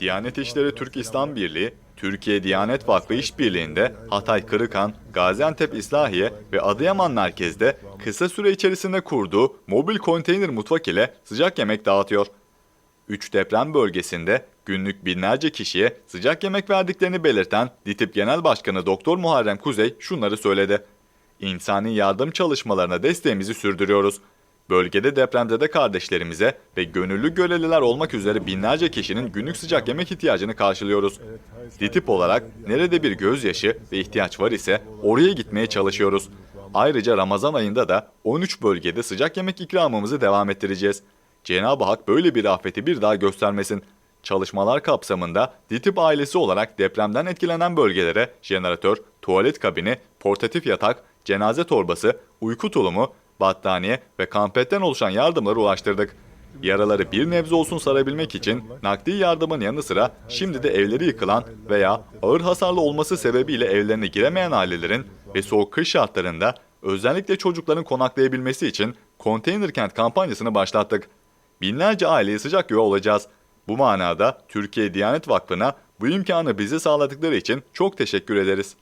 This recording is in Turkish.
Diyanet İşleri Türk İslam Birliği, Türkiye Diyanet Vakfı İşbirliği'nde Hatay Kırıkan, Gaziantep İslahiye ve Adıyaman merkezde kısa süre içerisinde kurduğu mobil konteyner mutfak ile sıcak yemek dağıtıyor. Üç deprem bölgesinde günlük binlerce kişiye sıcak yemek verdiklerini belirten DİTİB Genel Başkanı Doktor Muharrem Kuzey şunları söyledi. İnsani yardım çalışmalarına desteğimizi sürdürüyoruz. Bölgede depremzede kardeşlerimize ve gönüllü görevliler olmak üzere binlerce kişinin günlük sıcak yemek ihtiyacını karşılıyoruz. DİTİB olarak nerede bir gözyaşı ve ihtiyaç var ise oraya gitmeye çalışıyoruz. Ayrıca Ramazan ayında da 13 bölgede sıcak yemek ikramımızı devam ettireceğiz. Cenab-ı Hak böyle bir afeti bir daha göstermesin. Çalışmalar kapsamında DİTİB ailesi olarak depremden etkilenen bölgelere jeneratör, tuvalet kabini, portatif yatak, cenaze torbası, uyku tulumu, battaniye ve kampetten oluşan yardımları ulaştırdık. Yaraları bir nebze olsun sarabilmek için nakdi yardımın yanı sıra şimdi de evleri yıkılan veya ağır hasarlı olması sebebiyle evlerine giremeyen ailelerin ve soğuk kış şartlarında özellikle çocukların konaklayabilmesi için konteyner kent kampanyasını başlattık. Binlerce aileye sıcak yuva olacağız. Bu manada Türkiye Diyanet Vakfı'na bu imkanı bize sağladıkları için çok teşekkür ederiz.